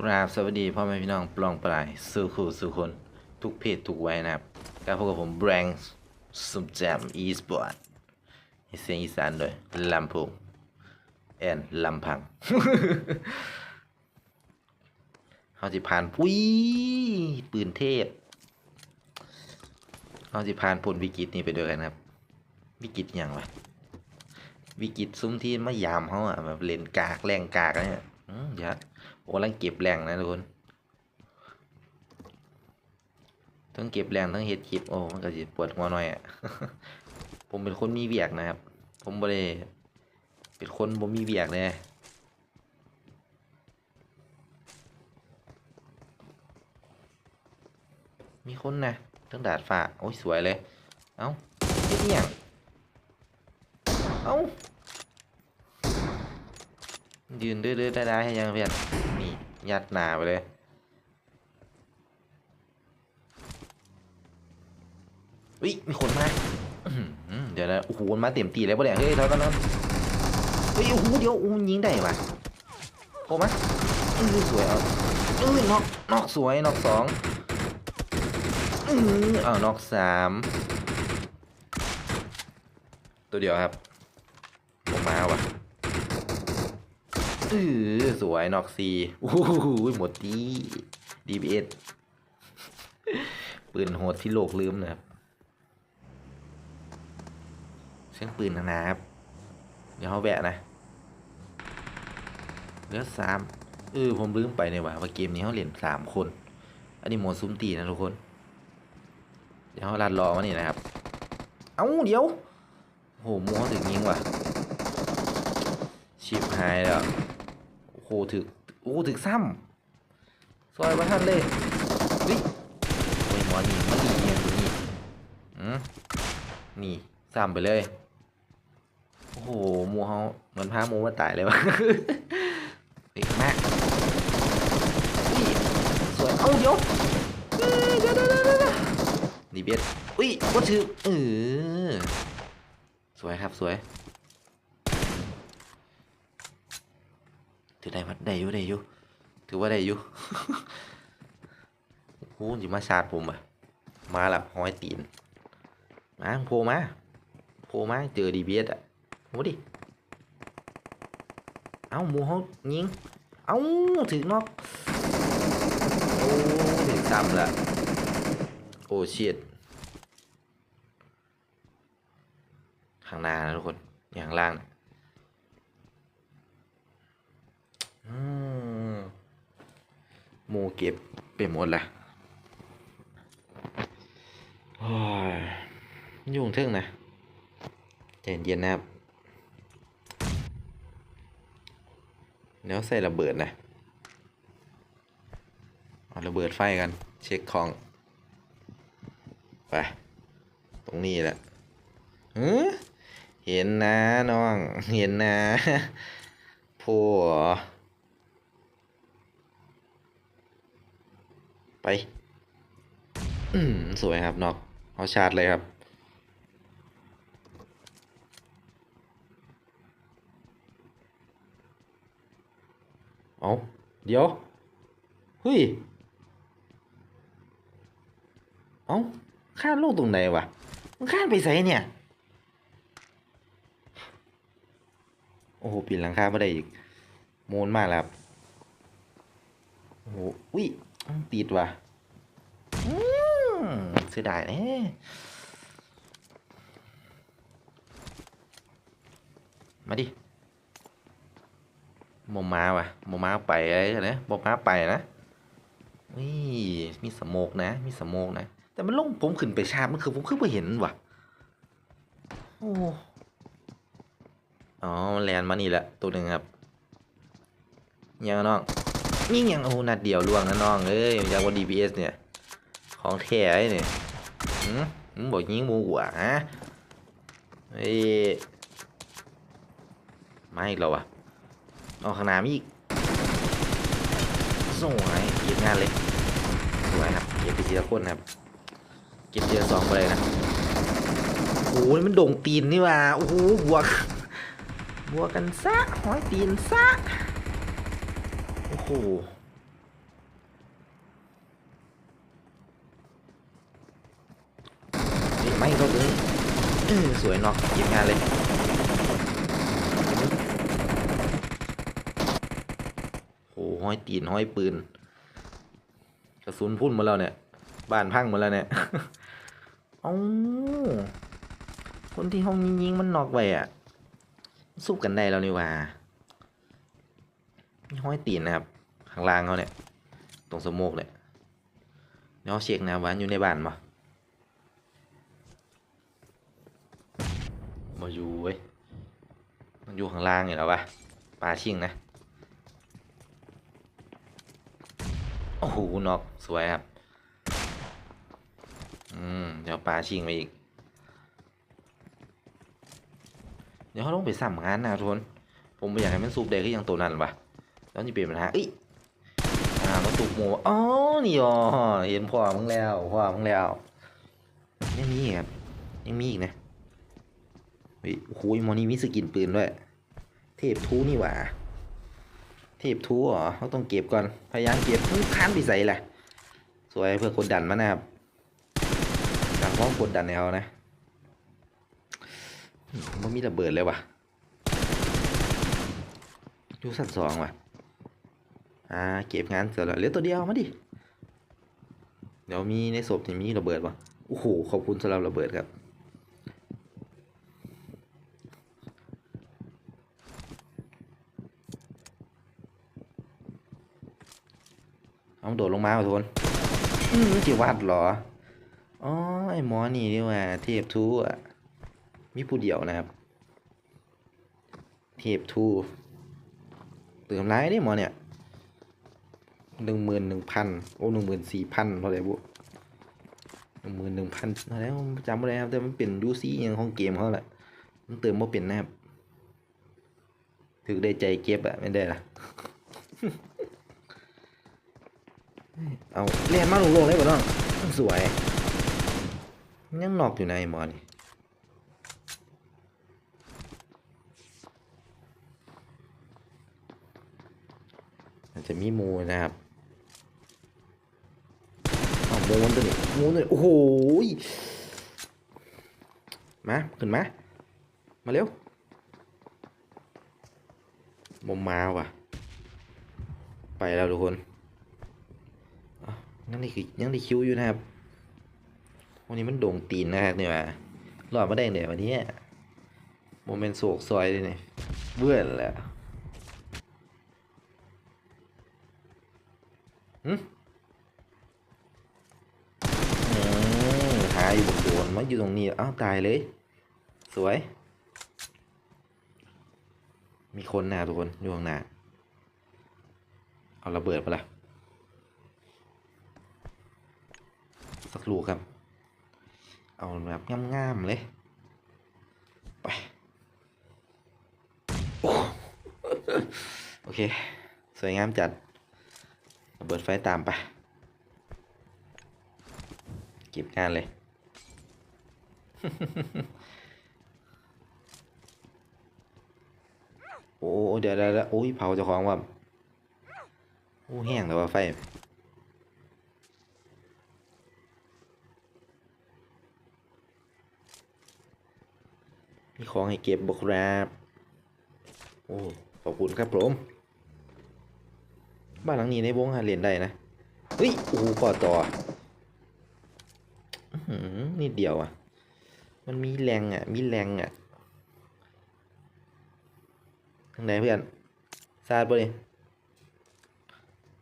กราบสวัสดีพ่อแม่พี่น้องปลองปลายสู่คู่สู่คน ทุกเพศทุกวัยนะครับการพบกับผมแบงค์สุมแจมอีสปอร์ตเสียงอีสานโดยลำพูงแอนลำพังเขาจะผ่านปุ้ยปืนเทพเขาจะผ่านพ้นวิกฤตนี้ไปด้วยกันครับ วิกฤตอย่างวะวิกฤตซุ้มที่มายามเขาอะแบบเล่นกากแรงกากอะไรเนี่ยอืมย่า โอ้ลังเก็บแรงนะทุกคนทั้งเก็บแรงทั้งเฮ็ดคลิปโอ้มันก็สิปวดหัวหน่อยอะผมเป็นคนมีเวียกนะครับ ผมบ่ได้เป็นคนบ่มีเวียกเลยมีคนนะทั้งดาดฟ้าโอ้ยสวยเลย เอ้าเฮ็ดอย่างเอ้ายืนดื้อๆได้ๆให้ยังเพื่อน ยัดหนาไปเลยวิมีคนมา เดี๋ยวนะ โอ้โหมันมาเต็มตีเลยปะเนี่ยเฮ้ยเท่ากันนั้นเฮ้ย โอ้โห เดี๋ยวอู้ยิงได้ปะโคมะอือสวยเอาอือนอกนอกสวยนอกสองอืออ้านอกสามตัวเดียวครับผมมาว่ะ อือสวยนอกซีโอ้โหหมดดีดีบีเอสปืนโหดที่โลกลืมนะครับเสียงปืนนาๆครับ เดี๋ยวเขาแบะนะเหลือสามเออผมลืมไปเนี่ยว่ะว่าเกมนี้เขาเล่นสามคน อันนี้โหมดซุ้มตีนะทุกคน เดี๋ยวเขาลัดรอมานี่นะครับ เอ้าเดี๋ยวโหมัวถึงยิงว่ะชิบหายแล้ว โอ้โหถึกโอ้โหถึกซ้ำซอยมาทันเลยเฮ้ยโอ้ยหมอนี่มันดีเนี่ยตัวนี้อืมนี่ซ้ำไปเลย โอ้โหมัวเขาเหมือนพามัวมาตายเลยวะเฮ้ยแม่อุ้ยสวย เอ้าเดี๋ยวเอ้ยเดี๋ยวเดี๋ยวเดี๋ยวเดี๋ยวดีเบสอุ้ยก็ถือเออสวยครับสวย ถือได้วัดได้อยู่ได้อยู่ถือว่าได้อยู่โอ้โหจิมาชาร์จผมอะมาละห้อยตีนมาโผล่มาโผล่มาเจอดีเบสอะโหดิเอ้าหมูเขายิงเอ้าถึงนอกโอ้ถึงซ้ำละโอ้เชียดข้างหน้านะทุกคนอย่างล่างนะอืม หมูเก็บไปหมดละอ้ยยุ่งทึ่งนะใจเย็นนะครับเดี๋ยวใส่ระเบิดนะเอาระเบิดไฟกัน เช็คของ ไป ตรงนี้แหละเฮ้เห็นนะน้อง เห็นนะผัว ไปสวยครับนอกเอาชาร์จเลยครับ เอาเดี๋ยวเฮ้ยเอ้าข้านลงตรงไหนวะมันข้าไปใส่เนี่ย โอ้โหปีนหลังคาไม่ได้อีกโมนมากแล้วครับโอ้โหอุ้ย ติดว่ะเสียดายเนี่ยมาดิโมมาว่ะโมมาไปอะไรนะโมมาไปนะนี่มีสโมกนะ มีสโมกนะ แต่มันลงผมขึ้นไปชาร์จมันคือผมขึ้นไปเห็นว่ะโอ้อ๋อมันแลนมานี่แหละตัวหนึ่งครับยังน้อง นี่ยังโอ้นัดเดียวล่วงนะน้องเอ้ยจากว่า DPS เนี่ย ของแท้เนี่ยหืมบอกยิงมูหัวฮะเฮ้มาอีกแล้ววะเอาข้างหน้ามีอีกสวยเก็บงานเลยสวยครับเก็บไปทีละคนครับเก็บทีละสองไปเลยนะโอ้โหมันโด่งตีนนี่ว่าโอ้โหบวกบวกกันซะห้อยตีนซะ โหไม่ลดเลยสวยเนาะยิงงานเลยโอ้ห้อยตีนห้อยปืนกระสุนพุ่นมาแล้วเนี่ยบ้านพังมาแล้วเนี่ยโอาคนที่ห้องยิงมันนอกไปอะสู้กันได้แล้วนี่ว่าห้อยตีนนะครับ ข้างล่างเขาเนี่ย ตรงสโมกเนี่ยเดี๋ยวเช็คนะครับว่าอยู่ในบ้านปะมาอยู่เว้ยมันอยู่ข้างล่างเนี่แล้วปะปลาชิงนะ โอ้โหนอกสวยครับ อืม เดี๋ยวปลาชิงไปอีก เดี๋ยวเขาต้องไปซ้ำงานนะทุกคน ผมไม่อยากให้มันสูบเด็กที่ยังตัวนั้นปะแล้วจะเปลี่ยนปัญหาเอ้ย อ่ามันสูบหมูอ๋อนี่อ๋อเห็นพ่อมึงแล้วพ่อมึงแล้วยังมีอีกครับยังมีอีกนะเฮ้ยโอ้โหมอนี่มีสกินปืนด้วย เทพทูนี่หว่า เทพทูเหรอเขาต้องเก็บก่อน พยายามเก็บทุกค้านไปใส่แหละสวยเพื่อกดดันมันนะครับการป้องกดดันในเขานะมันมีระเบิดเลยว่ะอยู่สั้นสองว่ะ อ่าเก็บงานเสร็จแล้วเหลือตัวเดียวมาดิ เดี๋ยวมีในศพนี่มีระเบิดว่ะโอ้โหขอบคุณสำหรับระเบิดครับ เอาโดดลงมาว่ะทุกคนอืมจิวัดเหรอ อ๋อไอ้หมอนี่นี่ว่า เทพทูอะ มีผู้เดียวนะครับ เทพทูเติมร้ายได้หมอเนี่ย หนึ่งหมื่นหนึ่งพันโอ้หนึ่งหมื่นสี่พันเท่าไหร่บุหนึ่งหมื่นหนึ่งพันเท่าไหร่จำไม่ได้ครับแต่มันเป็นดูซี่อย่างของเกมเขาแหละมันเติมมาเป็นนะครับถึกได้ใจเก็บอะไม่ได้ละเอาเรียนมาลงๆเลยบ่น้องสวย ยังนอกอยู่ในหมอนี่อาจจะมีมูนะครับ เอาหมูมันตัวนี้มูตัวนี้โอ้โหมาขึ้นมา มาเร็วบมมาว่ะ ไปแล้วทุกคนยังได้คือยังได้คิวอยู่นะครับ วันนี้มันโด่งตีนนะครับเนี่ยว่ารอดมาได้เนี่ยวันนี้โมเมนต์โศกซอยเลยเนี่ยเบื่อและหึอืมหาอยู่ บนโดนมาอยู่ตรงนี้อ้าวตายเลย สวย มีคนนาทุกคนอยู่ข้างหน้าเอาระเบิดไปละสักลูกครับ เอาแบบงามๆเลยไปโอโอเค สวยงามจัดระเบิดไฟตามไปเก็บงานเลย โอ้เดี๋ยวเดี๋ยวเดี๋ยวโอ้ยเผาเจ้าของว่ะโอ้แห้งแล้วว่าไฟมีของให้เก็บบุครับโอ้ขอบคุณครับผมบ้านหลังนี้ในวงหาเรียนได้นะเฮ้ยโอ้ก่อต่ออื้อหือนิดเดียวอะ มันมีแรงอะ มีแรงอะทางไหนเพื่อนซาดปะนี่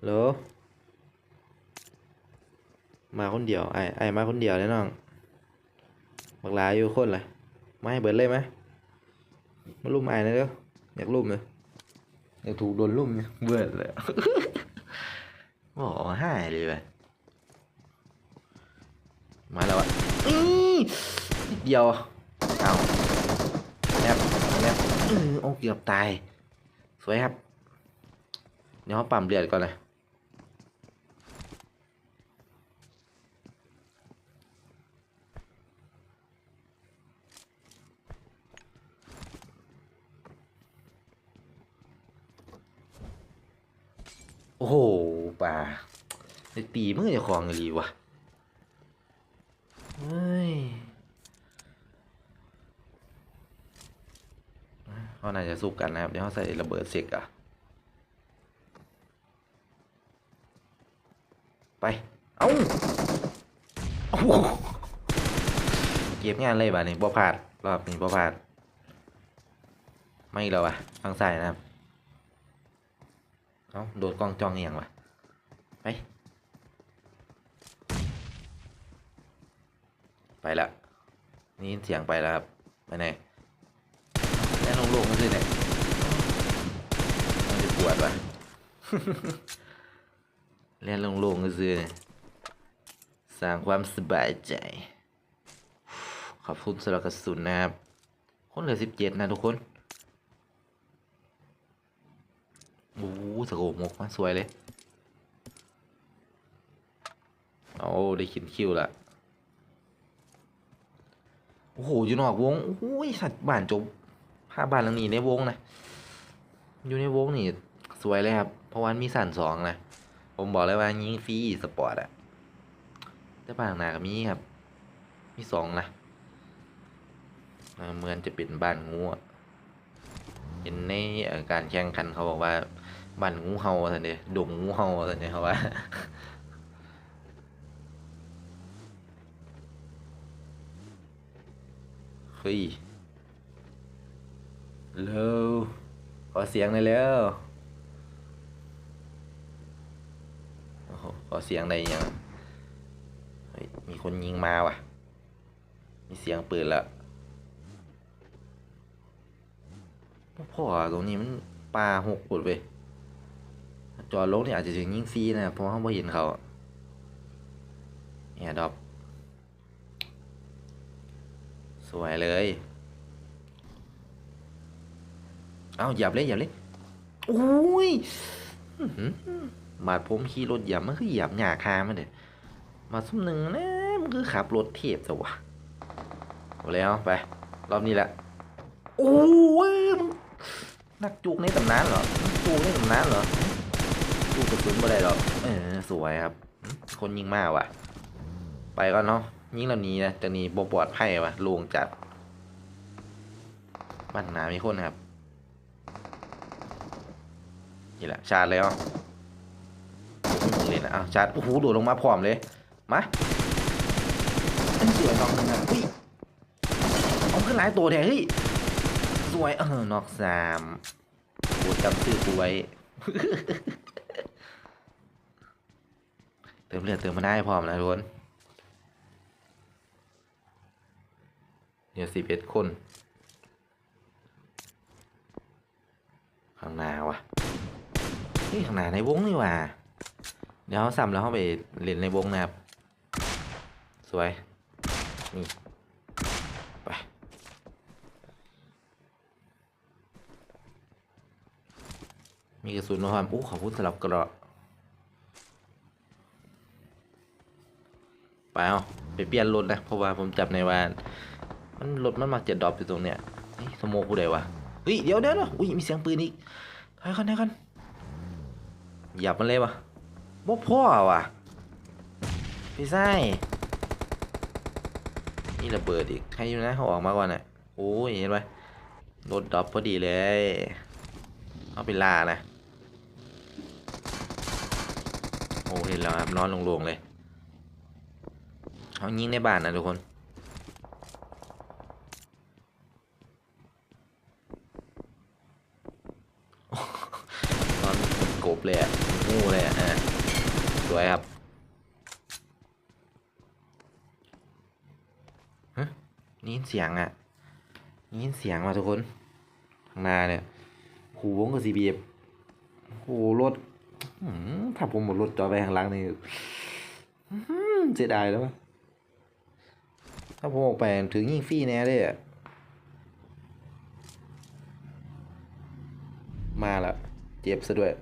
เหรอมาคนเดียวไอ้ไอ้มาคนเดียวเลยน้องบักลาอยู่คนเลยมาให้เบิดเลยไหมมาลุ่มไอ้นะเด้ออยากลุ่มเลยอยากถูกโดนลุ่มเนี่ยเบิดเลยบอกห้เลยไปมาแล้วอะ นิดเดียวเอาแนบแนบโอ้เกือบตาย สวยครับ เดี๋ยวปั๊มเลือดก่อนเลยโอ้โหป่าไอตีมึงจะคลองอะไรวะเฮ้ย เขาน่าจะสู้กันนะครับ เดี๋ยวเขาใส่ระเบิดเสกอะไป เอ้าโอ้โหเก็บงานเลยบ่านี่บ่พลาดรอบนี้บ่พลาด ไม่แล้วะฟังใส่นะครับ เอาโดดกล้องจองเอียงวะไป ไปละ นี่เสียงไปแล้วครับ ไปไหน แน่ลงโลกมันสิเนี่ยมันจะปวดวะเล่นโล่งๆก็ซื้อเนี่ยสร้างความสบายใจ ขอบคุณสำหรับกระสุนนะครับ คนเหลือสิบเจ็ดนะทุกคน โอ้โหสโคปหมกมาสวยเลย เอาได้ขินคิวละโอ้โหอยู่นอกวง โอ้ยสัตว์บ้านจบ ภาพบ้านหลังนี้ในวงนะ อยู่ในวงนี่สวยเลยครับ เพราะวันมีสั่นสองนะ ผมบอกเลยว่ายิงฟรีสปอร์ตอะแต่บ้านหนาก็มีครับ มีสองนะเหมือนจะเป็นบ้านงูเห็นในการแข่งขันเขาบอกว่าบ้านงูเห่าสันเดดงงูเห่าสันเดเขาว่าเฮ้ย เร็วขอเสียงหน่อยแล้วโอ้โหขอเสียงได้ยังเฮ้ยมีคนยิงมาว่ะ มีเสียงปืนล้วพ่อตรงนี้มันปลาหกปุดเว้ยจอดรถเนี่ยอาจจะถึงยิงฟรีนะเพราะเขาไม่เห็นเขาแอร์ดอปสวยเลย เอาหยับเลยหยับเลยโอ้ยอื้อหือบาดผมขี่รถหยับมันคือหยับหยาคามันเด้มาสุ่มหนึ่งนะมันคือขับรถเทียบซะวะเอาแล้วไป รอบนี้แหละโอ้ยมึงนักจูกในตำนานเหรอจูกในตำนานเหรอจูกกระสุนบ่ได้หรอกเออสวยครับ คนยิงมากว่ะ ไปก่อนเนาะยิงแล้วหนี้นะจะหนีบ่ปลอดภัยว่ะลวงจัดบ้านหนามีคนครับ นี่แหละชาร์จเลยอะเลยนะอ้าวชาร์จโอ้โหโดดลงมาพร้อมเลยมาอันสวยน้องนึงนะเฮ้ยเอาขึ้นหลายตัวแท้เฮ้ยสวยเออนอกสามโอ้จำชื่อกูไว้เติมเลือดเติมมาได้พร้อมนะทุกคนเดี๋ยสิบเอ็ดคน ข้างหน้าวะ นี่ข้างหนาในวงนี่ว่า เดี๋ยวเขาซ้ำแล้วเขาไปเล่นในวงนะครับ สวย นี่ไป มีกระสุนมาความอู้ขอบคุณสำหรับกระไปเอาไปเปลี่ยนรถนะ เพราะว่าผมจับในวานมันรถมันมักจะดรอปอยู่ตรงเนี้ยเฮ้ยสโมกูได้วะเฮ้ยเดี๋ยวเดี๋ยวเดี๋ยวอุ้ยมีเสียงปืนอีกถอยก่อนถอยก่อน หยับมันเลยวะบ่พ่อว่ะ พี่ไส้นี่ระเบิดอีก ใครอยู่นะเขาออกมาก่อนน่ะโอ้ยเห็นไหมรถดรอปพอดีเลย เอาไปลานะ โอ้เห็นแล้วครับนอนลงๆเลยเขายิงในบ้านนะทุกคนนอนกบเลยอะ งูเลยอะสวยครับฮะนี่เสียงอะนี่เสียงมาทุกคนข้างหน้าเนี่ยหูวงกับซีบีเอฟโหรถถ้าผมหมดรถจอไปข้างหล่างนี่เสียดายแล้ววะถ้าผมออกไปถึงยิ่งฟรีแน่เลยอะมาละเจ็บซะด้วย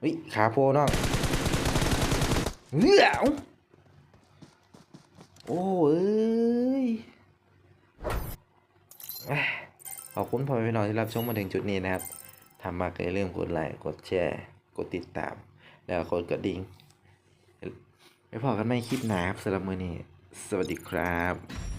เฮ้ยขาโพน้องเหนียวโอ้เอ้ยขอบคุณพ่อแม่พี่น้องที่รับชมมาถึงจุดนี้นะครับทำมากก็อย่าลืมกดไลค์กดแชร์ กดติดตาม แล้วกดกระดิ่งไว้พอกันไม่คลิปหนาครับสำหรับมือนี้ สวัสดีครับ